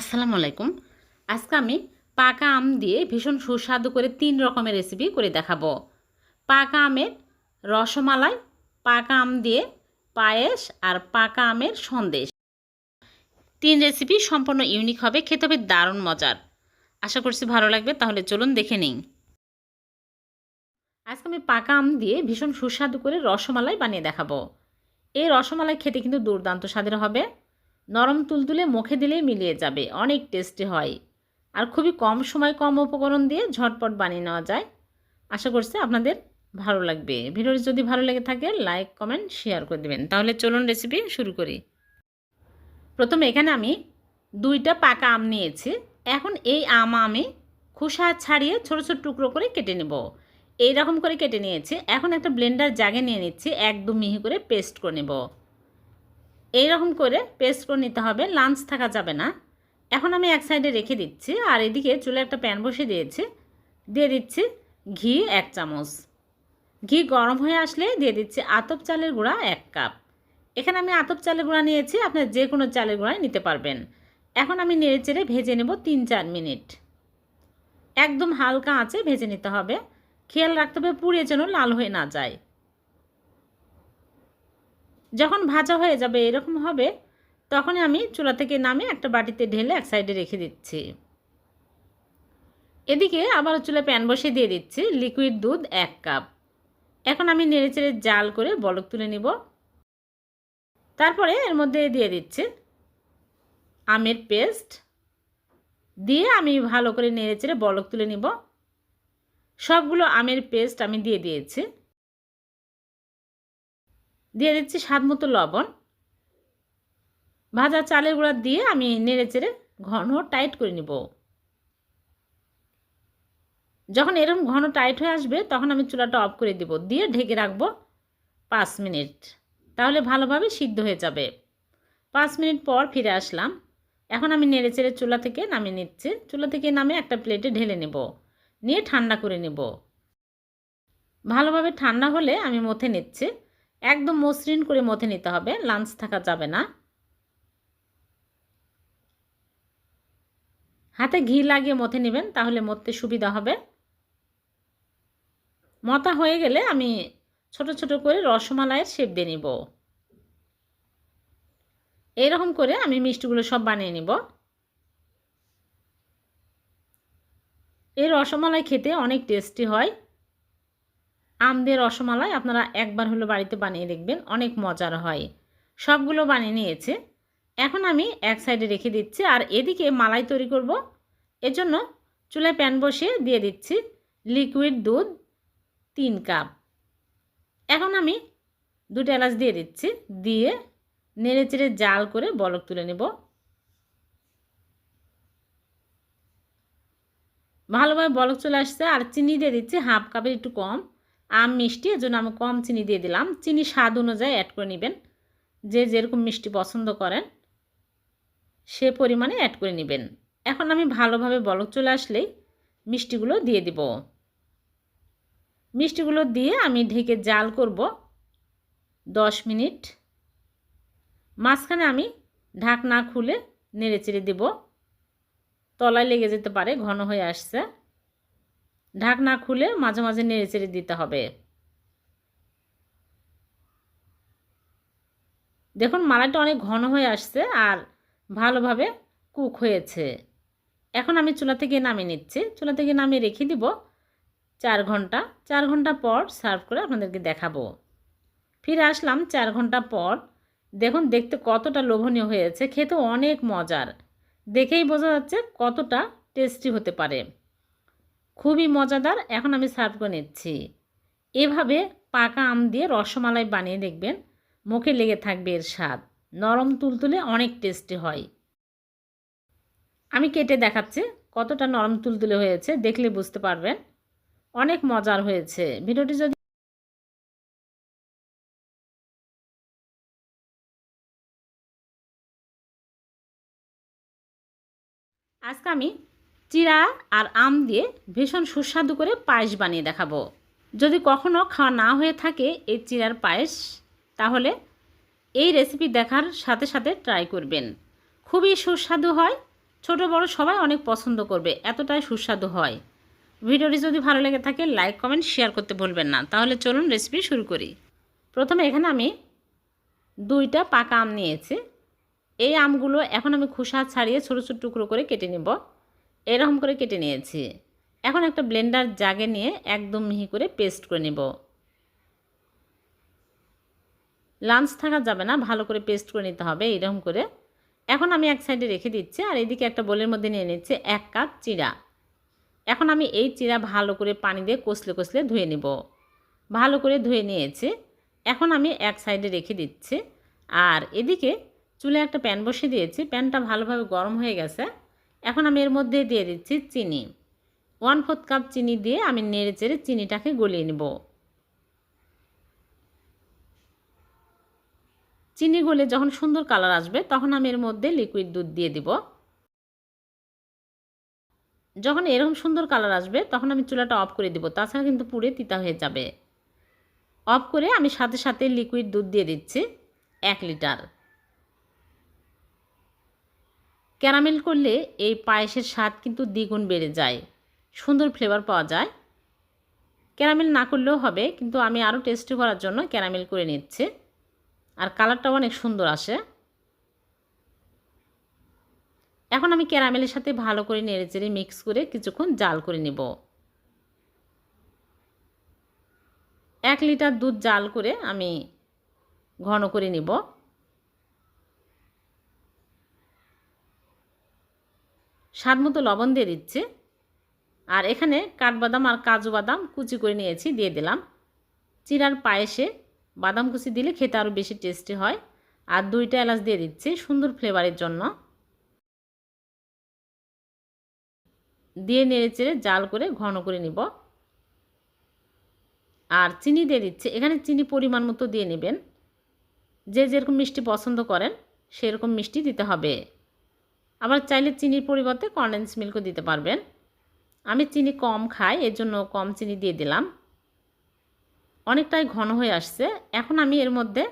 আসসালামু আলাইকুম। আজকে আমি পাকা আম দিয়ে ভীষণ সুস্বাদু করে তিন রকমের রেসিপি করে দেখাবো। পাকা আমের রসমালাই, পাকা আম দিয়ে পায়েস আর পাকা আমের সন্দেশ। তিন রেসিপি সম্পূর্ণ ইউনিক হবে, খেতে হবে দারুণ মজার। আশা করছি ভালো লাগবে, তাহলে চলুন দেখে নিই। আজকে আমি পাকা আম দিয়ে ভীষণ সুস্বাদু করে রসমালাই বানিয়ে দেখাবো। এই রসমালাই খেতে কিন্তু দুর্দান্ত স্বাদের হবে। নরম তুলতুলে মুখে দিলেই মিলিয়ে যাবে, অনেক টেস্টি হয়। আর খুবই কম সময় কম উপকরণ দিয়ে ঝটপট বানিয়ে নেওয়া যায়। আশা করছি আপনাদের ভালো লাগবে। ভিডিওটি যদি ভালো লেগে থাকে লাইক কমেন্ট শেয়ার করে দেবেন। তাহলে চলুন রেসিপি শুরু করি। প্রথমে এখানে আমি দুইটা পাকা আম নিয়েছি। এখন এই আম আমি খোসা ছাড়িয়ে ছোট ছোট টুকরো করে কেটে নেব। এই রকম করে কেটে নিয়েছি। এখন একটা ব্লেন্ডার জাগে নিয়ে নিচ্ছি, একদম মিহি করে পেস্ট করে নেব। এই রকম করে পেস্ট করে নিতে হবে লাঞ্চ থাকা যাবে না। এখন আমি এক সাইডে রেখে দিচ্ছি, আর এদিকে চুলে একটা প্যান বসে দিয়েছি। দিয়ে দিচ্ছি ঘি এক চামচ। ঘি গরম হয়ে আসলে দিয়ে দিচ্ছি আতপ চালের গুঁড়া এক কাপ এখানে আমি আতপ চালের গুঁড়া নিয়েছি, আপনার যে কোনো চালের গুঁড়াই নিতে পারবেন। এখন আমি নেড়ে চেড়ে ভেজে নেব তিন চার মিনিট। একদম হালকা আঁচে ভেজে নিতে হবে। খেয়াল রাখতে হবে পুড়ে যেন লাল হয়ে না যায়। যখন ভাজা হয়ে যাবে এরকম হবে তখন আমি চুলা থেকে নামে একটা বাটিতে ঢেলে এক সাইডে রেখে দিচ্ছি। এদিকে আবার চুলা প্যান বসে দিয়ে দিচ্ছি লিকুইড দুধ এক কাপ। এখন আমি নেড়েচেড়ে জাল করে বলক তুলে নিব। তারপরে এর মধ্যে দিয়ে দিচ্ছি আমের পেস্ট। দিয়ে আমি ভালো করে নেড়েচেড়ে বলক তুলে নিব। সবগুলো আমের পেস্ট আমি দিয়ে দিয়েছি। দিয়ে দিচ্ছি স্বাদ মতো লবণ। ভাজা চালের গুঁড়া দিয়ে আমি নেড়ে চেড়ে ঘন টাইট করে নিব। যখন এরকম ঘন টাইট হয়ে আসবে, তখন আমি চুলাটা অফ করে দিব। দিয়ে ঢেকে রাখব পাঁচ মিনিট। তাহলে ভালোভাবে সিদ্ধ হয়ে যাবে। পাঁচ মিনিট পর ফিরে আসলাম। এখন আমি নেড়ে চেড়ে চুলা থেকে নামিয়ে নিচ্ছি। চুলা থেকে নামে একটা প্লেটে ঢেলে নেব। নিয়ে ঠান্ডা করে নেব। ভালোভাবে ঠান্ডা হলে আমি মথে নিচ্ছি। একদম মসৃণ করে মথে নিতে হবে, লাঞ্চ থাকা যাবে না। হাতে ঘি লাগিয়ে মথে নেবেন, তাহলে মরতে সুবিধা হবে। মতা হয়ে গেলে আমি ছোট ছোট করে রসমালাইয়ের শেপ দিয়ে নিব। এইরকম করে আমি মিষ্টিগুলো সব বানিয়ে নিব। এই রসমালাই খেতে অনেক টেস্টি হয়। আম দিয়ে রসমালাই আপনারা একবার হলো বাড়িতে বানিয়ে দেখবেন, অনেক মজার হয়। সবগুলো বানিয়ে নিয়েছে। এখন আমি এক সাইডে রেখে দিচ্ছি আর এদিকে মালাই তৈরি করব। এজন্য চুলায় প্যান বসিয়ে দিয়ে দিচ্ছি লিকুইড দুধ তিন কাপ। এখন আমি দুটো এলাচ দিয়ে দিচ্ছি, দিয়ে নেড়ে চেড়ে জাল করে বলক তুলে নেব। ভালোভাবে বলক চলে আসছে আর চিনি দিয়ে দিচ্ছি হাফ কাপের একটু কম। আম মিষ্টি এজন্য আমি কম চিনি দিয়ে দিলাম। চিনি স্বাদ অনুযায়ী অ্যাড করে নেবেন। যে যেরকম মিষ্টি পছন্দ করেন, সে পরিমাণে অ্যাড করে নেবেন। এখন আমি ভালোভাবে বলক চলে আসলেই মিষ্টিগুলো দিয়ে দিব। মিষ্টিগুলো দিয়ে আমি ঢেকে জাল করব দশ মিনিট। মাঝখানে আমি ঢাকনা খুলে নেড়ে চেড়ে দেব। তলায় লেগে যেতে পারে, ঘন হয়ে আসছে। ঢাকনা খুলে মাঝে মাঝে নেড়ে চেড়ে দিতে হবে। দেখুন, মালাইটা অনেক ঘন হয়ে আসছে আর ভালোভাবে কুক হয়েছে। এখন আমি চুলা থেকে নামিয়ে নিচ্ছি। চুলা থেকে নামিয়ে রেখে দিব চার ঘণ্টা। চার ঘণ্টা পর সার্ভ করে আপনাদেরকে দেখাবো। ফিরে আসলাম চার ঘণ্টা পর। দেখুন, দেখতে কতটা লোভনীয় হয়েছে। খেতে অনেক মজার। দেখেই বোঝা যাচ্ছে কতটা টেস্টি হতে পারে। খুবই মজাদার, এখন আমি সার্ভ করে নিচ্ছি। এভাবে পাকা আম দিয়ে রসমালাই বানিয়ে দেখবেন, মুখে লেগে থাকবে এর স্বাদ। নরম তুলতুলে অনেক টেস্টি হয়। আমি কেটে দেখাচ্ছি কতটা নরম তুলতুলে হয়েছে, দেখলে বুঝতে পারবেন। অনেক মজার হয়েছে। ভিডিওটি যদি আজকে আমি চিরা আর আম দিয়ে ভীষণ সুস্বাদু করে পায়েস বানিয়ে দেখাবো। যদি কখনও খাওয়া না হয়ে থাকে এই চিরার পায়েস, তাহলে এই রেসিপি দেখার সাথে সাথে ট্রাই করবেন। খুবই সুস্বাদু হয়। ছোট, বড় সবাই অনেক পছন্দ করবে। এতটাই সুস্বাদু হয়। ভিডিওটি যদি ভালো লেগে থাকে লাইক কমেন্ট শেয়ার করতে ভুলবেন না। তাহলে চলুন রেসিপি শুরু করি। প্রথমে এখানে আমি দুইটা পাকা আম নিয়েছি। এই আমগুলো এখন আমি খোসা ছাড়িয়ে ছোটো ছোটো টুকরো করে কেটে নেব। এরকম করে কেটে নিয়েছি। এখন একটা ব্লেন্ডার জাগে নিয়ে একদম মিহি করে পেস্ট করে নেব। লাঞ্চ থাকা যাবে না, ভালো করে পেস্ট করে নিতে হবে এরকম করে। এখন আমি এক সাইডে রেখে দিচ্ছি আর এদিকে একটা বোলের মধ্যে নিয়ে নিচ্ছি এক কাপ চিরা এখন আমি এই চিরা ভালো করে পানি দিয়ে কষলে কষলে ধুয়ে নেব। ভালো করে ধুয়ে নিয়েছি। এখন আমি এক সাইডে রেখে দিচ্ছি। আর এদিকে চুলে একটা প্যান বসিয়ে দিয়েছি। প্যানটা ভালোভাবে গরম হয়ে গেছে। এখন আমি এর মধ্যে দিয়ে দিচ্ছি চিনি। ওয়ান ফোর্থ কাপ চিনি দিয়ে আমি নেড়ে চেড়ে চিনিটাকে গলিয়ে নেব। চিনি গলে যখন সুন্দর কালার আসবে, তখন আমি এর মধ্যে লিকুইড দুধ দিয়ে দিব। যখন এরকম সুন্দর কালার আসবে, তখন আমি চুলাটা অফ করে দিব। তাছাড়া কিন্তু পুড়ে তিতা হয়ে যাবে। অফ করে আমি সাথে সাথে লিকুইড দুধ দিয়ে দিচ্ছি এক লিটার। ক্যারামেল করলে এই পায়েসের স্বাদ কিন্তু দ্বিগুণ বেড়ে যায়। সুন্দর ফ্লেভার পাওয়া যায়। ক্যারামেল না করলেও হবে, কিন্তু আমি আরও টেস্টি করার জন্য ক্যারামেল করে নিচ্ছি। আর কালারটাও অনেক সুন্দর আসে। এখন আমি ক্যারামেলের সাথে ভালো করে নেড়ে চেড়ে মিক্স করে কিছুক্ষণ জাল করে নেব। এক লিটার দুধ জাল করে আমি ঘন করে নিব। স্বাদ মতো লবণ দিয়ে দিচ্ছি। আর এখানে কাঠবাদাম আর কাজু বাদাম কুচি করে নিয়েছি, দিয়ে দিলাম। চিরার পায়েসে বাদাম কুচি দিলে খেতে আরও বেশি টেস্টি হয়। আর দুইটা এলাচ দিয়ে দিচ্ছি সুন্দর ফ্লেভারের জন্য। দিয়ে নেড়ে চেড়ে জাল করে ঘন করে নিব। আর চিনি দিয়ে দিচ্ছে, এখানে চিনি পরিমাণ মতো দিয়ে নেবেন। যে যেরকম মিষ্টি পছন্দ করেন, সেরকম মিষ্টি দিতে হবে। আবার চাইলে চিনির পরিবর্তে কন্ডেন্স মিল্কও দিতে পারবেন। আমি চিনি কম খাই, এর জন্য কম চিনি দিয়ে দিলাম। অনেকটাই ঘন হয়ে আসছে। এখন আমি এর মধ্যে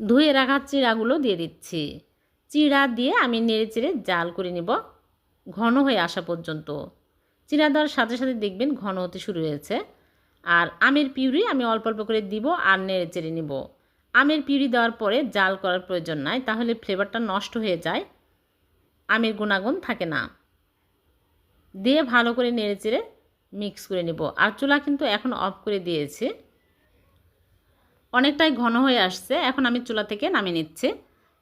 ধুয়ে রাখা চিড়াগুলো দিয়ে দিচ্ছি। চিড়া দিয়ে আমি নেড়ে চেড়ে জাল করে নিব। ঘন হয়ে আসা পর্যন্ত। চিড়া দেওয়ার সাথে সাথে দেখবেন ঘন হতে শুরু হয়েছে। আর আমের পিউরি আমি অল্প অল্প করে দিব আর নেড়ে চেড়ে নিব। আমের পিউরি দেওয়ার পরে জাল করার প্রয়োজন নাই, তাহলে ফ্লেভারটা নষ্ট হয়ে যায়। আমের গুণাগুণ থাকে না। দিয়ে ভালো করে নেড়ে চেড়ে মিক্স করে নেব। আর চুলা কিন্তু এখন অফ করে দিয়েছি। অনেকটাই ঘন হয়ে আসছে, এখন আমি চুলা থেকে নামিয়ে নিচ্ছি।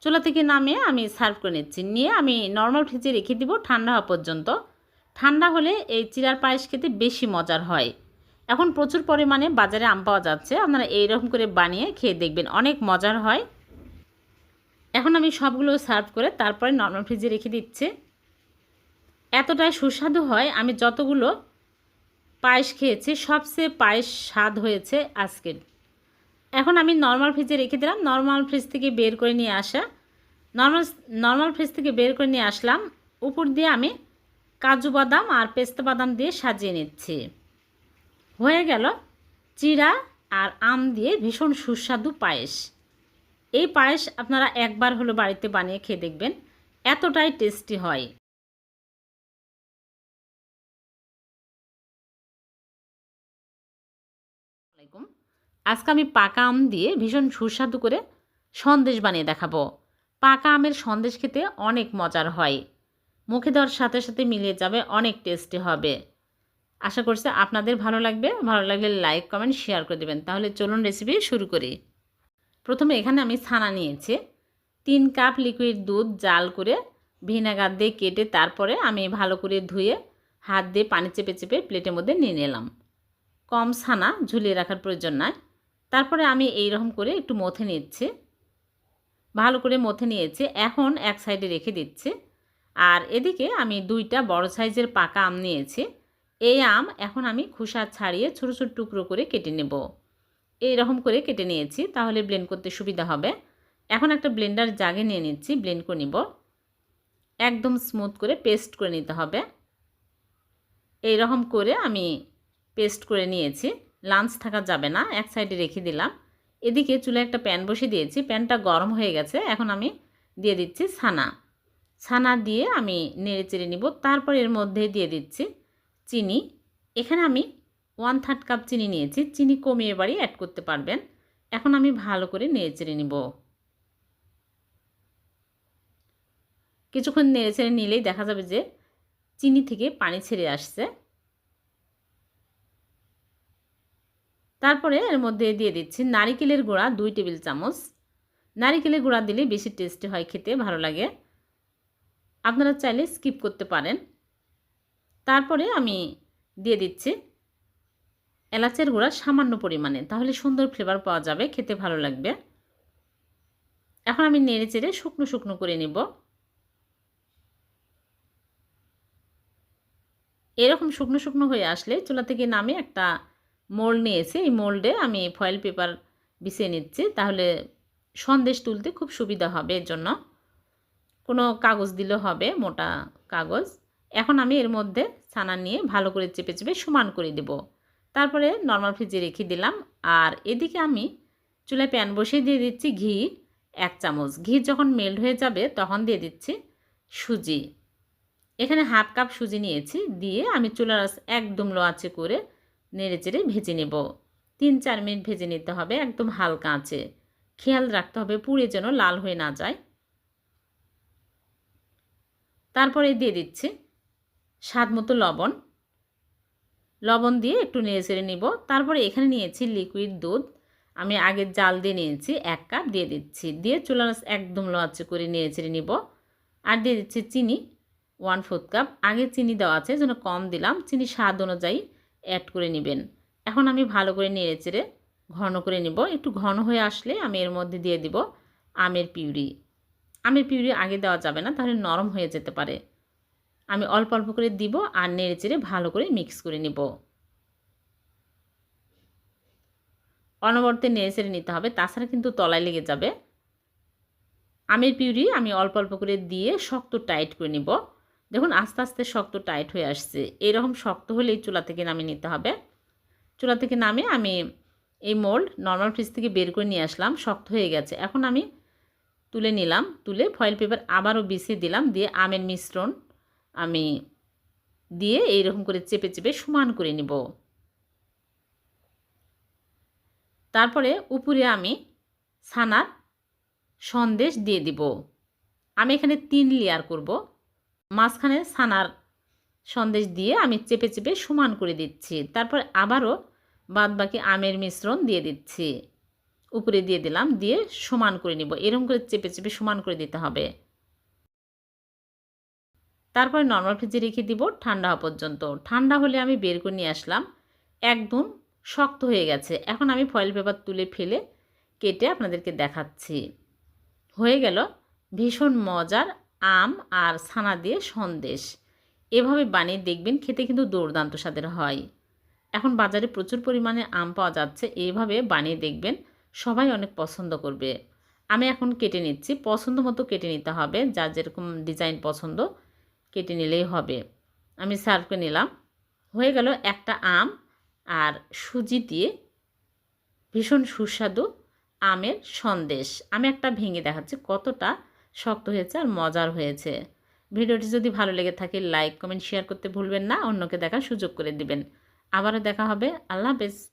চুলা থেকে নামিয়ে আমি সার্ভ করে নিচ্ছি। নিয়ে আমি নর্মাল ফ্রিজে রেখে দিব ঠান্ডা হওয়া পর্যন্ত। ঠান্ডা হলে এই চিরার পায়েস খেতে বেশি মজার হয়। এখন প্রচুর পরিমাণে বাজারে আম পাওয়া যাচ্ছে। আপনারা এইরকম করে বানিয়ে খেয়ে দেখবেন, অনেক মজার হয়। এখন আমি সবগুলো সার্ভ করে তারপরে নর্মাল ফ্রিজে রেখে দিচ্ছি। এতটাই সুস্বাদু হয়, আমি যতগুলো পায়েস খেয়েছি, সবচেয়ে পায়েস স্বাদ হয়েছে আজকের। এখন আমি নর্মাল ফ্রিজে রেখে দিলাম, নর্মাল ফ্রিজ থেকে বের করে নিয়ে আসা। নর্মাল নর্মাল ফ্রিজ থেকে বের করে নিয়ে আসলাম। উপর দিয়ে আমি কাজু বাদাম আর পেস্তা বাদাম দিয়ে সাজিয়ে নিচ্ছি। হয়ে গেল চিরা আর আম দিয়ে ভীষণ সুস্বাদু পায়েস। এই পায়েস আপনারা একবার হলো বাড়িতে বানিয়ে খেয়ে দেখবেন, এতটাই টেস্টি হয়। আজকে আমি পাকা আম দিয়ে ভীষণ সুস্বাদু করে সন্দেশ বানিয়ে দেখাবো। পাকা আমের সন্দেশ খেতে অনেক মজার হয়। মুখে দেওয়ার সাথে সাথে মিলিয়ে যাবে অনেক টেস্টি হবে। আশা করছি আপনাদের ভালো লাগবে। ভালো লাগলে লাইক কমেন্ট শেয়ার করে দেবেন। তাহলে চলুন রেসিপি শুরু করি। প্রথমে এখানে আমি ছানা নিয়েছি। তিন কাপ লিকুইড দুধ জাল করে ভিনেগার দিয়ে কেটে তারপরে আমি ভালো করে ধুয়ে হাত দিয়ে পানি চেপে চেপে প্লেটের মধ্যে নিয়ে নিলাম। কম ছানা ঝুলিয়ে রাখার প্রয়োজন নয় তারপরে আমি এই রকম করে একটু মথে নিচ্ছি। ভালো করে মথে নিয়েছি। এখন এক সাইডে রেখে দিচ্ছি। আর এদিকে আমি দুইটা বড় সাইজের পাকা আম নিয়েছি। এই আম এখন আমি খোসা ছাড়িয়ে ছোটো ছোটো টুকরো করে কেটে নেব। এই রকম করে কেটে নিয়েছি, তাহলে ব্লেন্ড করতে সুবিধা হবে। এখন একটা ব্লেন্ডার জাগে নিয়ে নিচ্ছি ব্লেন্ড করে নিব। একদম স্মুথ করে পেস্ট করে নিতে হবে। এই রকম করে আমি পেস্ট করে নিয়েছি। লাঞ্চ থাকা যাবে না, এক সাইডে রেখে দিলাম। এদিকে চুলে একটা প্যান বসিয়ে দিয়েছি প্যানটা গরম হয়ে গেছে, এখন আমি দিয়ে দিচ্ছি ছানা। ছানা দিয়ে আমি নেড়ে চেড়ে নিব, তারপর এর মধ্যে দিয়ে দিচ্ছি চিনি। এখানে আমি ওয়ান থার্ড কাপ চিনি নিয়েছি। চিনি কমিয়ে বাড়ি অ্যাড করতে পারবেন। এখন আমি ভালো করে নেড়ে চেড়ে নিব। কিছুক্ষণ নেড়ে ছেড়ে নিলেই দেখা যাবে যে চিনি থেকে পানি ছেড়ে আসছে। তারপরে এর মধ্যে দিয়ে দিচ্ছি নারিকেলের গুঁড়া দুই টেবিল চামচ। নারিকেলের গুঁড়া দিলে বেশি টেস্টি হয় খেতে, ভালো লাগে। আপনারা চাইলে স্কিপ করতে পারেন। তারপরে আমি দিয়ে দিচ্ছি এলাচের গুঁড়া সামান্য পরিমাণে। তাহলে সুন্দর ফ্লেভার পাওয়া যাবে, খেতে ভালো লাগবে। এখন আমি নেড়ে চেড়ে শুকনো শুকনো করে নিব। এরকম শুকনো শুকনো হয়ে আসলে চুলা থেকে নামে একটা মোল্ড নিয়েছি। এই মোল্ডে আমি ফয়েল পেপার বিছিয়ে নিচ্ছি। তাহলে সন্দেশ তুলতে খুব সুবিধা হবে এর জন্য। কোনো কাগজ দিলেও হবে, মোটা কাগজ। এখন আমি এর মধ্যে ছানা নিয়ে ভালো করে চেপে চেপে সমান করে দেব। তারপরে নর্মাল ফ্রিজে রেখে দিলাম। আর এদিকে আমি চুলায় প্যান বসিয়ে দিয়ে দিচ্ছি ঘি, এক চামচ। ঘি যখন মেল্ট হয়ে যাবে তখন দিয়ে দিচ্ছি সুজি। এখানে হাফ কাপ সুজি নিয়েছি। দিয়ে আমি চুলার একদম লো আঁচে করে নেড়ে চেড়ে ভেজে নেব। তিন চার মিনিট ভেজে নিতে হবে একদম হালকা আঁচে। খেয়াল রাখতে হবে পুড়ে যেন লাল হয়ে না যায়। তারপরে দিয়ে দিচ্ছি স্বাদ মতো লবণ। লবণ দিয়ে একটু নেড়ে চেড়ে নিব। তারপরে এখানে নিয়েছি লিকুইড দুধ। আমি আগে জাল দিয়ে নিয়েছি, এক কাপ দিয়ে দিচ্ছি। দিয়ে চুলার একদম লোয়াচ্ছে করে নিয়ে চেড়ে নিব। আর দিয়ে দিচ্ছি চিনি ওয়ান ফোর্থ কাপ আগে চিনি দেওয়া আছে, যেন কম দিলাম। চিনি স্বাদ অনুযায়ী অ্যাড করে নেবেন। এখন আমি ভালো করে নেড়ে চেড়ে ঘন করে নিব। একটু ঘন হয়ে আসলে আমি এর মধ্যে দিয়ে দিব আমের পিউরি। আমের পিউরি আগে দেওয়া যাবে না, তাহলে নরম হয়ে যেতে পারে। আমি অল্প অল্প করে দিব আর নেড়ে চেড়ে ভালো করে মিক্স করে নিব। অনবর্তে নেড়ে চেড়ে নিতে হবে, তাছাড়া কিন্তু তলায় লেগে যাবে। আমের পিউরি আমি অল্প অল্প করে দিয়ে শক্ত টাইট করে নিব। দেখুন, আস্তে আস্তে শক্ত টাইট হয়ে আসছে। এরকম শক্ত হলেই চুলা থেকে নামিয়ে নিতে হবে। চুলা থেকে নামিয়ে আমি এই মোল্ড নর্মাল ফ্রিজ থেকে বের করে নিয়ে আসলাম, শক্ত হয়ে গেছে। এখন আমি তুলে নিলাম, তুলে ফয়েল পেপার আবারও বিছিয়ে দিলাম, দিয়ে আমের মিশ্রণ আমি দিয়ে এইরকম করে চেপে চেপে সমান করে নিব। তারপরে উপরে আমি ছানার সন্দেশ দিয়ে দিব। আমি এখানে তিন লেয়ার করব। মাঝখানে ছানার সন্দেশ দিয়ে আমি চেপে চেপে সমান করে দিচ্ছি। তারপর আবারও বাদ বাকি আমের মিশ্রণ দিয়ে দিচ্ছি। উপরে দিয়ে দিলাম, দিয়ে সমান করে নিব। এরকম করে চেপে চেপে সমান করে দিতে হবে। তারপরে নর্মাল ফ্রিজে রেখে দিব ঠান্ডা হওয়া পর্যন্ত। ঠান্ডা হলে আমি বের করে নিয়ে আসলাম। একদম শক্ত হয়ে গেছে। এখন আমি ফয়েল পেপার তুলে ফেলে কেটে আপনাদেরকে দেখাচ্ছি। হয়ে গেল ভীষণ মজার আম আর ছানা দিয়ে সন্দেশ। এভাবে বানিয়ে দেখবেন খেতে কিন্তু দুর্দান্ত স্বাদের হয়। এখন বাজারে প্রচুর পরিমাণে আম পাওয়া যাচ্ছে। এইভাবে বানিয়ে দেখবেন সবাই অনেক পছন্দ করবে। আমি এখন কেটে নিচ্ছি। পছন্দ মতো কেটে নিতে হবে। যার যেরকম ডিজাইন পছন্দ কেটে নিলেই হবে। আমি সার্ভ নিলাম। হয়ে গেল একটা আম আর সুজি দিয়ে ভীষণ সুস্বাদু আমের সন্দেশ। আমি একটা ভেঙে দেখাচ্ছি, কতটা শক্ত হয়েছে আর মজার হয়েছে। ভিডিওটি যদি ভালো লেগে থাকে লাইক কমেন্ট শেয়ার করতে ভুলবেন না। অন্যকে দেখার সুযোগ করে দিবেন। আবারও দেখা হবে। আল্লাহ হাফেজ।